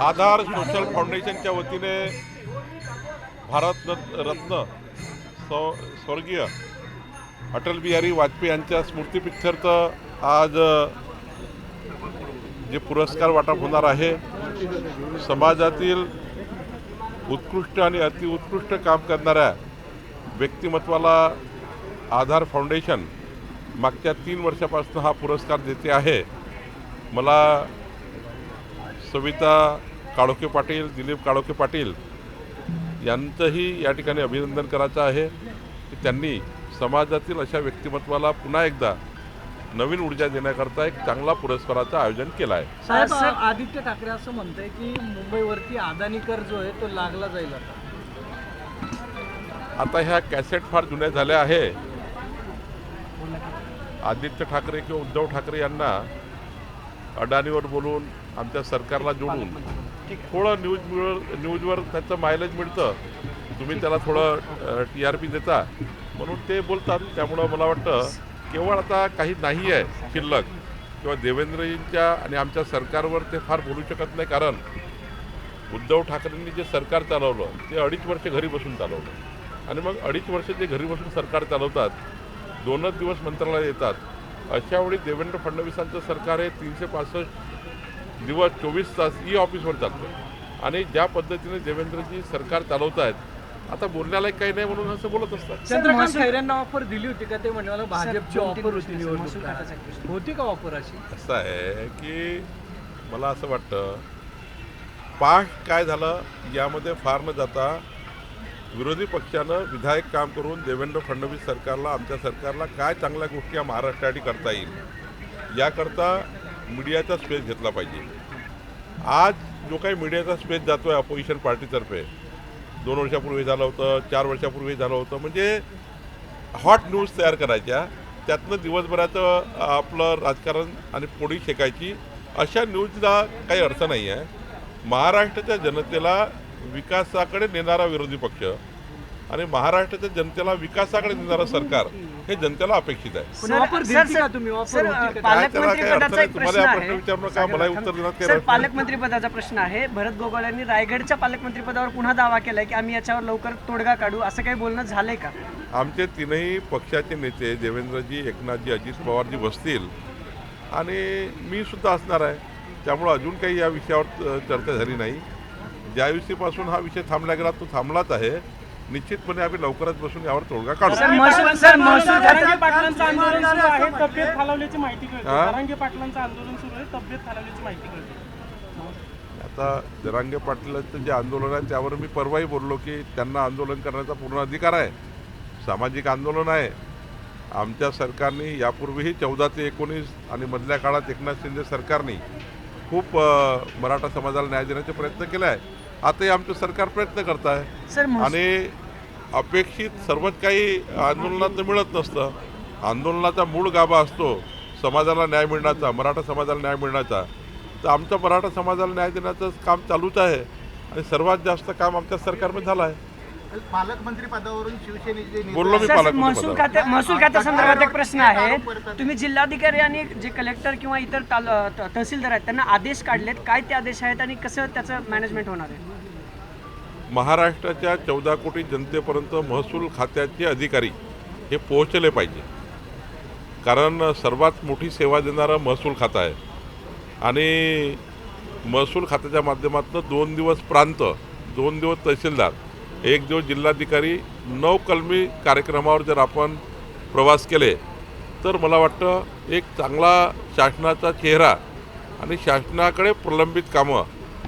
आधार social फाउंडेशनच्या वतीने भारत रत्न स्व स्वर्गीय अटल बिहारी वाजपेयी यांच्या स्मृतीप्रित्यर्थ आज जे पुरस्कार वाटप होणार आहे समाजातील उत्कृष्ट आणि अतिउत्कृष्ट काम करणाऱ्या व्यक्तिमत्वाला आधार फाउंडेशन मागच्या तीन वर्षापासून हा पुरस्कार देते आहे. मला सविता काळोखे पाटील दिलीप काळोखे पाटील यांचंही या ठिकाणी अभिनंदन करायचं आहे की त्यांनी समाजातील अशा व्यक्तिमत्वाला पुन्हा एकदा नवीन ऊर्जा देण्याकरता एक चांगला पुरस्काराचं आयोजन केलं आहे. साहेब आदित्य ठाकरे असं म्हणतंय की मुंबईवरती अदानी कर जो आहे तो लागला जाईल आता. आता ह्या कॅसेट फार जुन्या झाल्या आहे. आदित्य ठाकरे किंवा उद्धव ठाकरे यांना अडाणीवर बोलून आमच्या सरकारला जोडून की थोडं न्यूज मिळ न्यूजवर त्याचं मायलेज मिळतं. तुम्ही त्याला थोडं टी आर पी देता. म्हणून ते बोलतात. त्यामुळं मला वाटतं केवळ आता काही नाही आहे शिल्लक. किंवा देवेंद्रजींच्या आणि आमच्या सरकारवर ते फार बोलू शकत नाही. कारण उद्धव ठाकरेंनी जे सरकार चालवलं ते अडीच वर्ष घरी बसून चालवलं. आणि मग अडीच वर्ष जे घरी बसून सरकार चालवतात दोनच दिवस मंत्रालय येतात. अशावेळी देवेंद्र फडणवीसांचं सरकार हे तीनशे पासष्ट दिवस चोवीस तास ई ऑफिसवर चालतं आणि ज्या पद्धतीने देवेंद्रजी सरकार चालवत आहेत आता बोलण्याला काही नाही म्हणून असं बोलत असतात. चंद्रकांत खैरेंना ऑफर दिली होती का? ते म्हणाले भाजपची ऑफर होती होती का ऑफर अशी? असं आहे की मला असं वाटतं पाठ काय झालं यामध्ये फार न जाता विरोधी पक्षानं विधायक काम करून देवेंद्र फडणवीस सरकारला आमच्या सरकारला काय चांगल्या गोष्टी या महाराष्ट्रासाठी करता येईल? याकरता मीडियाचा स्पेस घेतला पाहिजे. आज जो काही मीडियाचा स्पेस जातो आहे अपोजिशन पार्टीतर्फे दोन वर्षापूर्वी झालं होतं चार वर्षापूर्वी झालं होतं म्हणजे हॉट न्यूज तयार करायच्या त्यातनं दिवसभराचं आपलं राजकारण आणि पोळी शेकायची अशा न्यूजला काही अर्थ नाही आहे महाराष्ट्राच्या जनतेला विकासाकडे नेणारा विरोधी पक्ष आणि महाराष्ट्राच्या जनतेला विकासाकडे नेणारं सरकार हे जनतेला अपेक्षित आहे. पण ऑफर का तुम्ही? ऑफर सर, होती का? काय त्याला काही अर्थ पालकमंत्री नाही पदाचा एक तुम्हाला प्रश्न हा प्रश्न आहे मला उत्तर देण्यात काही सर रस नाही. पालकमंत्री पदाचा प्रश्न आहे. भरत गोगावले यांनी रायगडच्या पालकमंत्री पदावर पुन्हा दावा केलाय की आम्ही याच्यावर लवकर तोडगा काढू. असं काही बोलणं झालंय का? आमचे तीनही पक्षाचे नेते देवेंद्रजी एकनाथजी अजित पवारजी बसतील. आणि मी सुद्धा असणार आहे. त्यामुळं अजून काही या विषयावर अ, चर्चा झाली नाही. ज्या दिवशीपासून हा विषय थांबला गेला तो थांबलाच आहे. निश्चितपणे आम्ही लवकरच बसून यावर तोडगा काढू. सर महसूल सर महसूल जरांगे खात्यात- पाटलांचं आंदोलन सुरू आहे. तब्येत खालावल्याची माहिती कळते. हा? जरांगे पाटलांचं आंदोलन सुरू आहे. तब्येत खालावल्याची माहिती कळते. आता जरांगे पाटलांचं जे आंदोलन आहे त्यावर मी परवाही बोललो की त्यांना आंदोलन करण्याचा पूर्ण अधिकार आहे. सामाजिक आंदोलन आहे. आमच्या सरकारने यापूर्वीही चौदा ते एकोणीस आणि मधल्या काळात एकनाथ शिंदे सरकारने खूप मराठा समाजाला न्याय देण्याचे प्रयत्न केले आहे. आताही आमचं सरकार प्रयत्न करत आहे आणि अपेक्षित सर्वच काही आंदोलनात मिळत नसतं. आंदोलनाचा मूळ गाभा असतो समाजाला न्याय मिळण्याचा मराठा समाजाला न्याय मिळण्याचा. तर आमच्या मराठा समाजाला न्याय देण्याचं काम चालूच आहे आणि सर्वात जास्त काम आमच्या सरकारमध्ये झालं आहे. पालकमंत्री पदावरून शिवसेनेचे महसूल. खात्या महसूल खात्या संदर्भात एक प्रश्न आहे. तुम्ही जिल्हाधिकारी आणि जे कलेक्टर किंवा इतर तहसीलदार आहेत त्यांना आदेश काढलेत. काय ते आदेश आहेत आणि कसं त्याचं मॅनेजमेंट होणार आहे? महाराष्ट्राच्या चौदा कोटी जनतेपर्यंत महसूल खात्याचे अधिकारी हे पोहोचले पाहिजे. कारण सर्वात मोठी सेवा देणारं महसूल खातं आहे. आणि महसूल खात्याच्या माध्यमातून दोन दिवस प्रांत दोन दिवस तहसीलदार एक दिवस जिल्हाधिकारी नऊ कलमी कार्यक्रमावर जर आपण प्रवास केले तर मला वाटतं एक चांगला शासनाचा चेहरा आणि शासनाकडे प्रलंबित कामं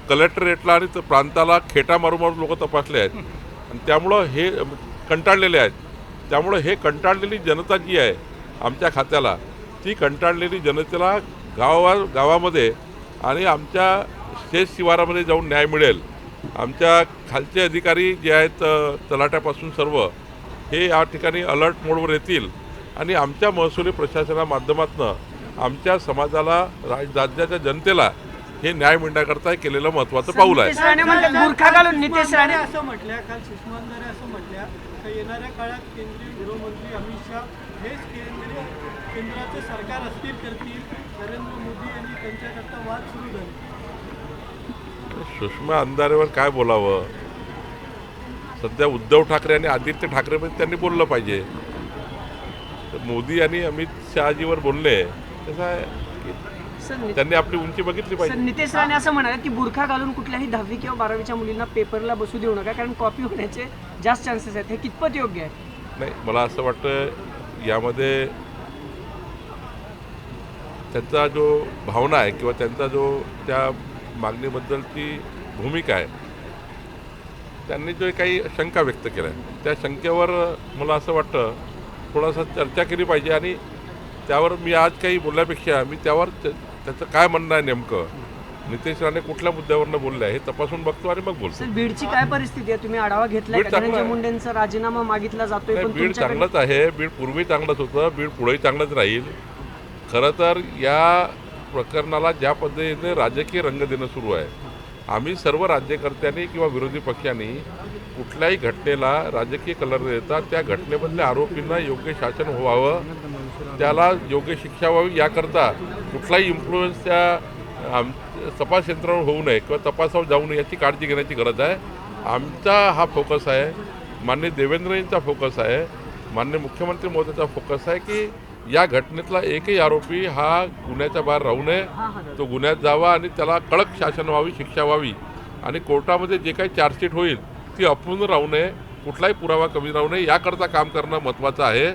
कलेक्टरेटला आणि प्रांताला खेटा मारून मारून लोक तपासले आहेत. आणि त्यामुळं हे कंटाळलेले आहेत. त्यामुळं हे कंटाळलेली जनता जी आहे आमच्या खात्याला ती कंटाळलेली जनतेला गावा गावामध्ये आणि आमच्या शेत शिवारामध्ये जाऊन न्याय मिळेल. आमच्या खालचे अधिकारी जे आहेत तलाट्यापासून सर्व हे या ठिकाणी अलर्ट मोडवर येतील. आणि आमच्या महसुली प्रशासना माध्यमातून आमच्या समाजाला राज- राज्याच्या जनतेला हे न्याय मिळण्याकरता केलेलं महत्त्वाचं पाऊल आहे. नितेश राणे म्हणतात मूर्खा घालून नितेश राणे. असं म्हटल्या काल सुषमा अंधारे असं म्हटल्या की येणाऱ्या काळात केंद्रीय गृहमंत्री अमित शहा हेच केंद्रीय केंद्राचे सरकार अस्थिर करतील नरेंद्र मोदी यांनी त्यांच्याकरता वाद सुरू झाले. सुषमा अंधारेवर काय बोलावं? सध्या उद्धव ठाकरे आणि आदित्य ठाकरेमध्ये त्यांनी बोललं पाहिजे. तर मोदी आणि अमित शहाजीवर बोलले. कसं आहे की त्यांनी आपली उंची बघितली पाहिजे. नितेश राणे असं म्हणाले की बुरखा घालून कुठल्याही दहावी किंवा बारावीच्या मुलींना पेपरला बसू देऊ नका कारण कॉपी होण्याचे जास्त चान्सेस आहेत. हे कितपत योग्य आहे? नाही मला असं वाटतं यामध्ये त्यांचा जो भावना आहे किंवा त्यांचा जो त्या मागणीबद्दलची भूमिका आहे त्यांनी जो काही शंका व्यक्त केल्या त्या शंकेवर मला असं वाटतं थोडासा चर्चा केली पाहिजे आणि त्यावर मी आज काही बोलण्यापेक्षा मी त्यावर त्या- त्याचं काय म्हणणं आहे नेमकं? नितेश राणे कुठल्या मुद्द्यावरनं बोलले आहे हे तपासून बघतो आणि मग बोलतो. सर बीडची काय परिस्थिती आहे? तुम्ही आढावा बीड का? चांगलं आहे. मुंडेंचा राजीनामा मागितला जातोय नाही पण बीड तुमच्याकडे चांगलंच आहे. बीड पूर्वी चांगलंच होतं. बीड पुढेही चांगलंच राहील. खरं तर या प्रकरणाला ज्या पद्धतीने राजकीय रंग देणं सुरू आहे आम्ही सर्व राज्यकर्त्यांनी किंवा विरोधी पक्षांनी कुठल्याही घटनेला राजकीय कलर देता त्या घटनेमधल्या आरोपींना योग्य शासन व्हावं त्याला योग्य शिक्षा व्हावी याकरता कुठलाही इन्फ्लुएन्स त्या आम तपास यंत्रावर होऊ नये किंवा तपासावर जाऊ नये याची काळजी घेण्याची गरज आहे. आमचा हा फोकस आहे. मान्य देवेंद्रजींचा फोकस आहे. मान्य मुख्यमंत्री महोदयाचा फोकस आहे की या घटनेतला एकही आरोपी हा गुन्ह्याच्या बाहेर राहू नये. तो गुन्ह्यात जावा आणि त्याला कडक शासन व्हावी शिक्षा व्हावी आणि कोर्टामध्ये जे काही चार्जशीट होईल ती अपूर्ण राहू नये. कुठलाही पुरावा कमी राहू नये. याकरता काम करणं महत्त्वाचं आहे.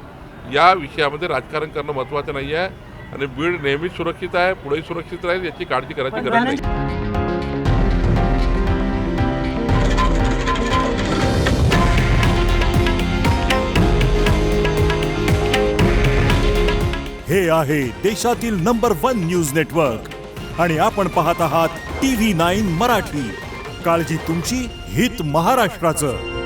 या विषयामध्ये राजकारण करणं महत्त्वाचं नाही आहे आणि बीड नेहमीच सुरक्षित आहे पुढेही सुरक्षित राहील याची काळजी करायची गरज नाही. हे आहे देशातील नंबर वन न्यूज नेटवर्क. आणि आपण पाहत आहात टी व्ही नाईन मराठी. काळजी तुमची हित महाराष्ट्राचं.